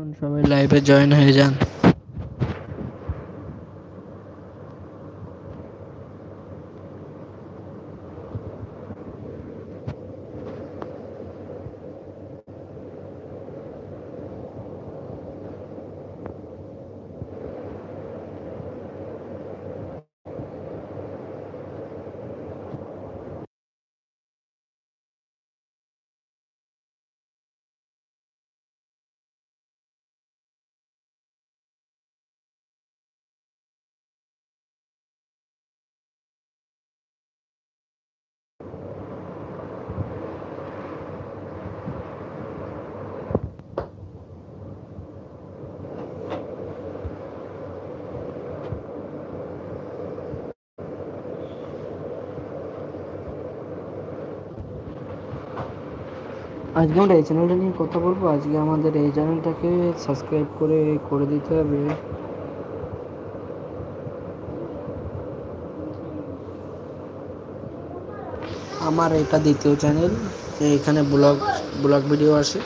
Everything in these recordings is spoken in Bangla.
আসুন সবাই লাইভে জয়েন হয়ে যান। আজকে আমরা এই চ্যানেলটা নিয়ে কথা বলব। আজকে আমাদের এই চ্যানেলটাকে সাবস্ক্রাইব করে করে দিতে হবে। আমার এটা দ্বিতীয় চ্যানেল এখানে ব্লগ ব্লগ ভিডিও আসে।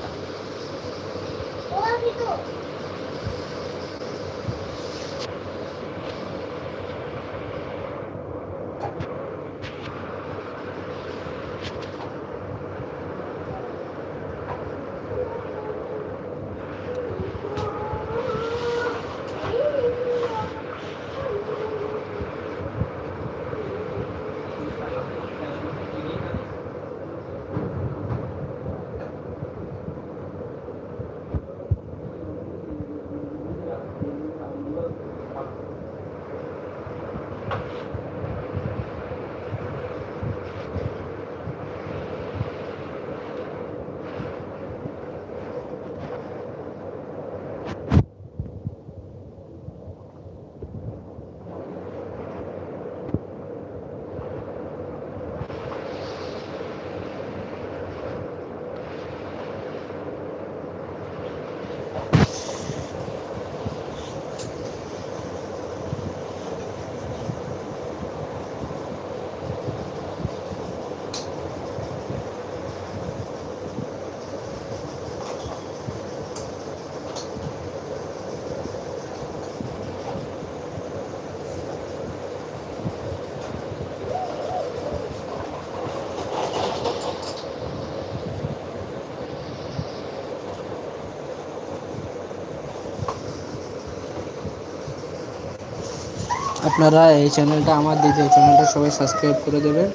আপনারা এই চ্যানেলটা আমার দ্বিতীয় চ্যানেলটা সবাই সাবস্ক্রাইব করে দেবেন।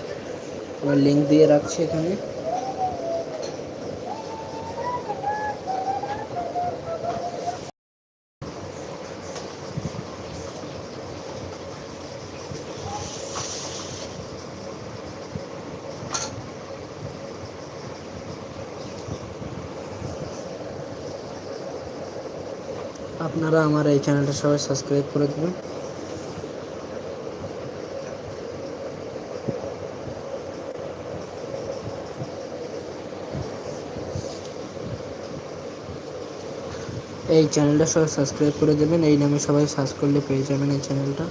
এবার লিঙ্ক দিয়ে রাখছি এখানে। আপনারা আমার এই চ্যানেলটা সবাই সাবস্ক্রাইব করে দেবেন। এই চ্যানেলটা সবাই সাবস্ক্রাইব করে দেবেন। এই নামে সবাই সার্চ করলে পেয়ে যাবেন এই চ্যানেলটা।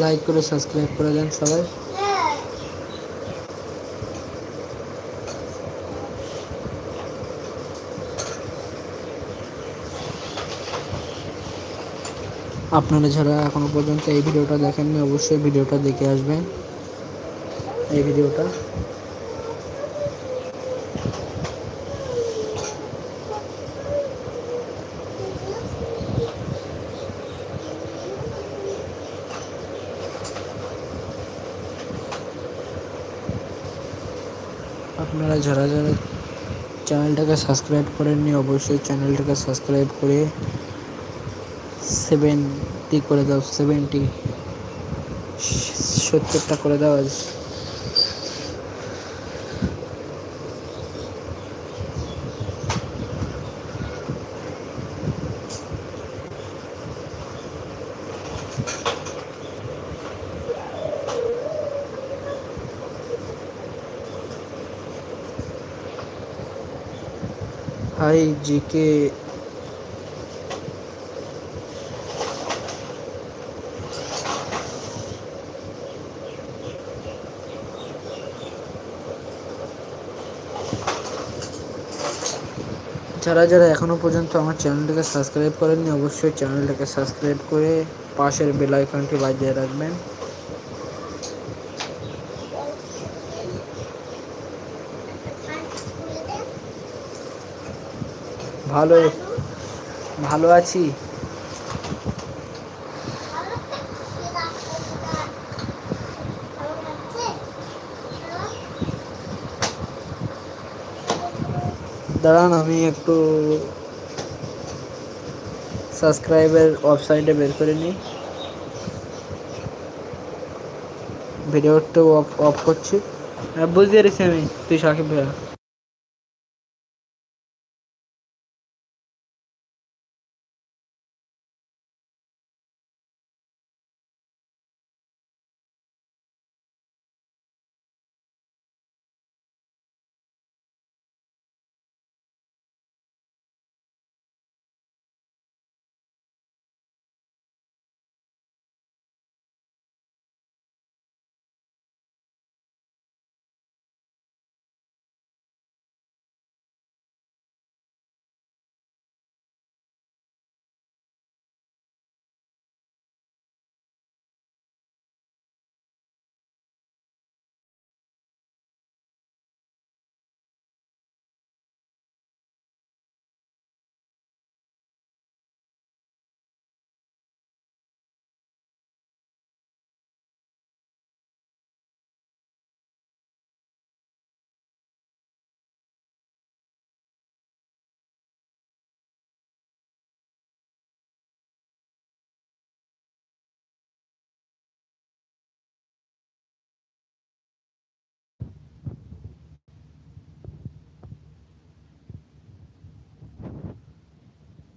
লাইক করে সাবস্ক্রাইব করে দেন সবাই। আপনারা যারা এখনও পর্যন্ত এই ভিডিওটা দেখেননি, অবশ্যই ভিডিওটা দেখে আসবেন। এই ভিডিওটা আপনারা যারা যারা চ্যানেলটাকে সাবস্ক্রাইব করেননি, অবশ্যই চ্যানেলটাকে সাবস্ক্রাইব করে সেভেনটি করে দাও সেভেনটি সত্তরটা করে দাও আজ। হাই জিকে যারা যারা এখনও পর্যন্ত আমার চ্যানেলটাকে সাবস্ক্রাইব করেননি, অবশ্যই চ্যানেলটাকে সাবস্ক্রাইব করে পাশের বেল আইকনটি বাজিয়ে রাখবেন। ভালো ভালো আছি। দাঁড়ান, আমি একটু সাবস্ক্রাইবের ওয়েবসাইটে বের করে নিই। ভিডিওটা অফ অফ করছি। হ্যাঁ বুঝতে পেরেছি আমি। তুই সাকিব ভাইয়া।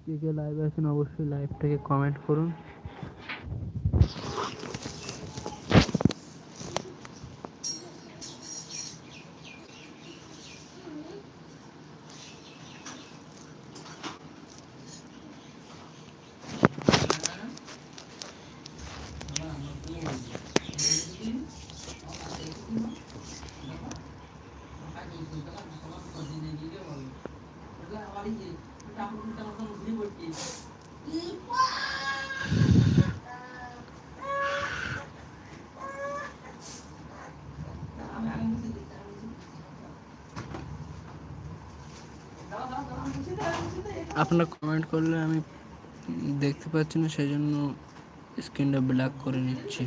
কে কে লাইভ আছেন অবশ্যই লাইভটাকে কমেন্ট করুন। আপনারা কমেন্ট করলে আমি দেখতে পাচ্ছি না সেই জন্য স্ক্রিনটা ব্ল্যাক করে নিচ্ছি।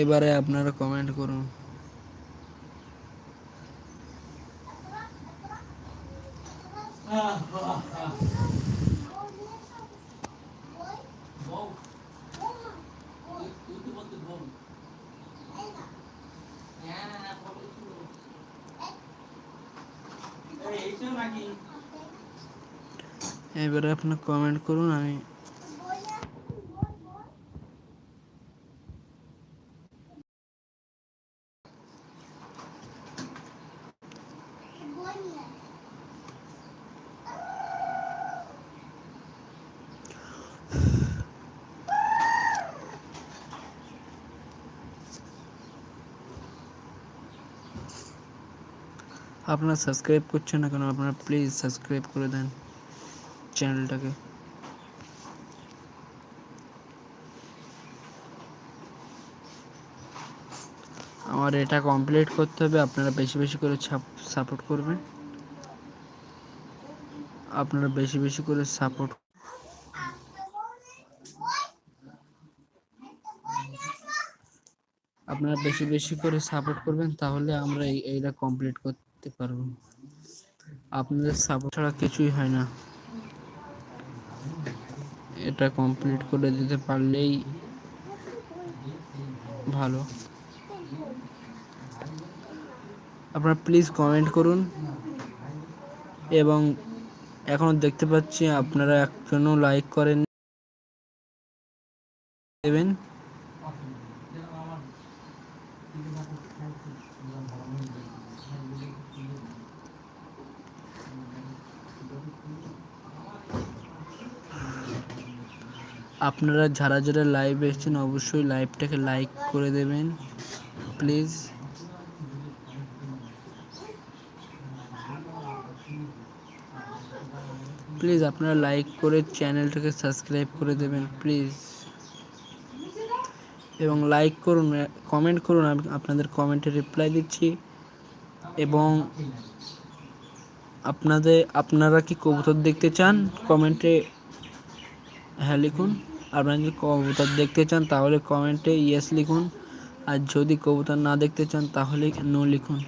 এবারে আপনারা কমেন্ট করুন। এবারে আপনার কমেন্ট করুন আমি আপনারা সাবস্ক্রাইব করছেন না কেন, আপনারা প্লিজ সাবস্ক্রাইব করে দেন চ্যানেলটাকে আমার এটা কমপ্লিট করতে হবে, আপনারা বেশি বেশি করে সাপোর্ট করবেন। আপনারা বেশি বেশি করে সাপোর্ট আপনারা বেশি বেশি করে সাপোর্ট করবেন, তাহলে আমরা এই, এইটা কমপ্লিট করতে পারব। আপনাদের সাপোর্ট ছাড়া কিছুই হয় না। এটা কমপ্লিট করে দিতে পারলেই ভালো। আপনারা প্লিজ কমেন্ট করুন। এবং এখনও দেখতে পাচ্ছি আপনারা একজনও লাইক করেন দেবেন। আপনারা যারা যারা লাইভ এসেছেন, অবশ্যই লাইভটাকে লাইক করে দেবেন প্লিজ প্লিজ আপনারা লাইক করে চ্যানেলটাকে সাবস্ক্রাইব করে দেবেন প্লিজ এবং লাইক করুন কমেন্ট করুন, আমি আপনাদের কমেন্টে রিপ্লাই দিচ্ছি। এবং আপনাদের, আপনারা কি কবুতর দেখতে চান? কমেন্টে হ্যাঁ লিখুন। আপনারা যদি কবুতর দেখতে চান, তাহলে কমেন্টে ইয়েস লিখুন। আর যদি কবুতর না দেখতে চান, তাহলে নো লিখুন।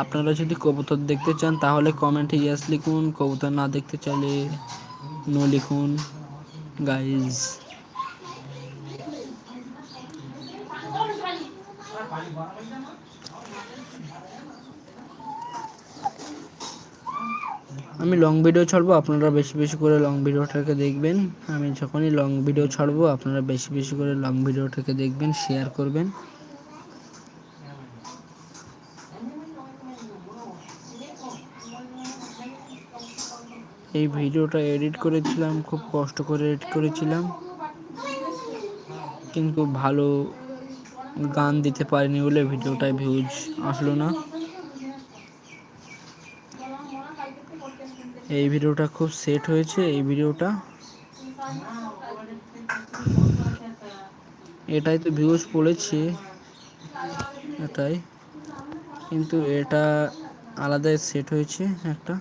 আপনারা যদি কবুতর দেখতে চান, তাহলে কমেন্টে ইয়েস লিখুন। কবুতর না দেখতে চাইলে নো লিখুন। গাইজ আমি লং ভিডিও ছাড়বো, আপনারা বেশি বেশি করে লং ভিডিওটাকে দেখবেন। আমি যখনই লং ভিডিও ছাড়বো, আপনারা বেশি বেশি করে লং ভিডিওটাকে দেখবেন শেয়ার করবেন। এই ভিডিওটা এডিট করেছিলাম, খুব কষ্ট করে এডিট করেছিলাম। কিন্তু ভালো গান দিতে পারিনি বলে ভিডিওটায় ভিউজ আসলো না। এই ভিডিওটা খুব সেট হয়েছে, এই ভিডিওটা। এটাই তো ভিউজ পড়েছে এটাই। কিন্তু এটা আলাদাই সেট হয়েছে একটা।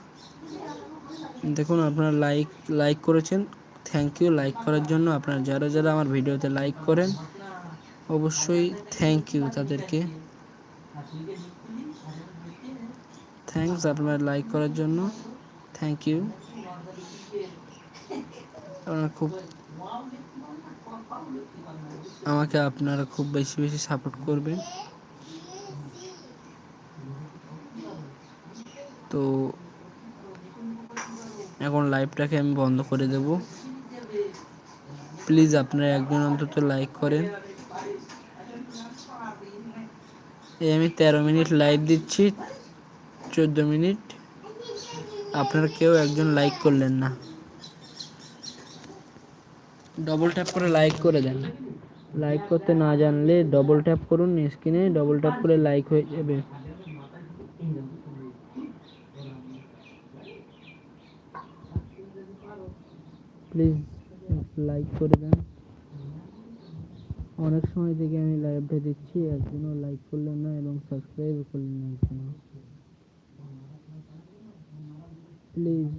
দেখুন, আপনারা লাইক লাইক করেছেন। থ্যাংক ইউ লাইক করার জন্য আপনারা যারা যারা আমার ভিডিওতে লাইক করেন, অবশ্যই থ্যাংক ইউ তাদেরকে। থ্যাংকস আপনারা লাইক করার জন্য। থ্যাংক ইউ আপনারা খুব আমাকে আপনারা খুব বেশি বেশি সাপোর্ট করবেন। তো এখন লাইভটাকে আমি বন্ধ করে দেব। প্লিজ আপনারা একজন অন্তত লাইক করেন। এই আমি তেরো মিনিট লাইভ দিচ্ছি, চোদ্দ মিনিট। আপনারা কেউ একজন লাইক করলেন না। ডবল ট্যাপ করে লাইক করে দেন। লাইক করতে না জানলে ডবল ট্যাপ করুন স্ক্রিনে ডবল ট্যাপ করে লাইক হয়ে যাবে। প্লিজ লাইক করে দেন। অনেক সময় থেকে আমি লাইভটা দিচ্ছি একজনও লাইক করলেন না এবং সাবস্ক্রাইব করলেন না একজনও। প্লিজ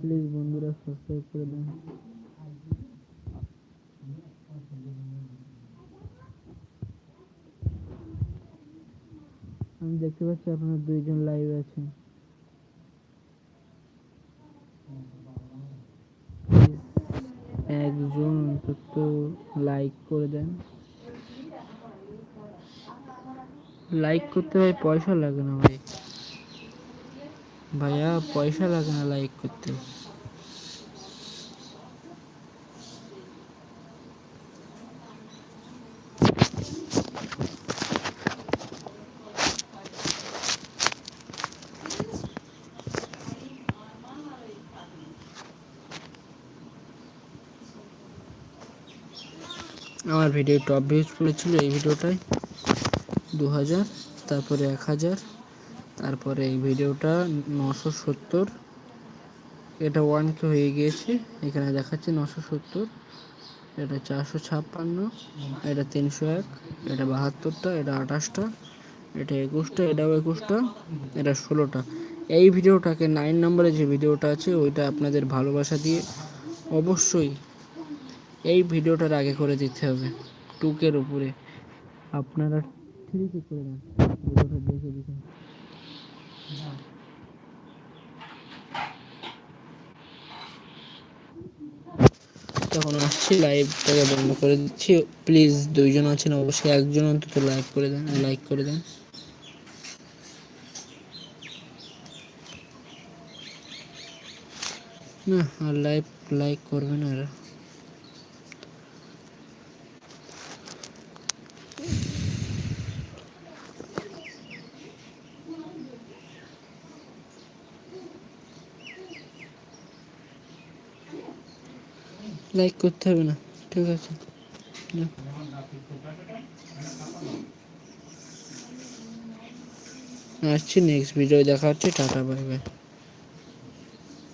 প্লিজ বন্ধুরা সাবস্ক্রাইব করে দেন। আমি দেখতে পাচ্ছি আপনার দুইজন লাইভ আছেন। একজন অন্তত লাইক করে দেন। লাইক করতে ভাই পয়সা লাগে না ভাই। ভাইয়া পয়সা লাগে না লাইক করতে। আমার ভিডিও টপ ভিউজ পড়েছিল এই ভিডিওটায়। দু হাজার তারপরে এক হাজার তারপরে এই ভিডিওটা নশো সত্তর। এটা ওয়ান কে হয়ে গিয়েছে, এখানে দেখাচ্ছে নশো সত্তর। এটা চারশো ছাপ্পান্ন, এটা তিনশো এক, এটা বাহাত্তরটা, এটা আঠাশটা, এটা একুশটা, এটাও একুশটা, এটা ষোলোটা। এই ভিডিওটাকে নাইন নম্বরে যে ভিডিওটা আছে, ওইটা আপনাদের ভালোবাসা দিয়ে অবশ্যই এই ভিডিওটার আগে করে দিতে হবে। টুকের উপরে। আপনারা ঠিকই করে দেন ভিডিওটা দেখে দিতে তখন আসছি লাইভটাকে বন্ধ করে দিচ্ছি। প্লিজ দুইজন আছেন, অবশ্যই একজন অন্তত লাইক করে দেন লাইক করে দেন। না, আর লাইভ লাইক করবে না লাইক করতে হবে না ঠিক আছে? আসছি নেক্সট ভিডিও দেখা হচ্ছে টাটা বাই বাই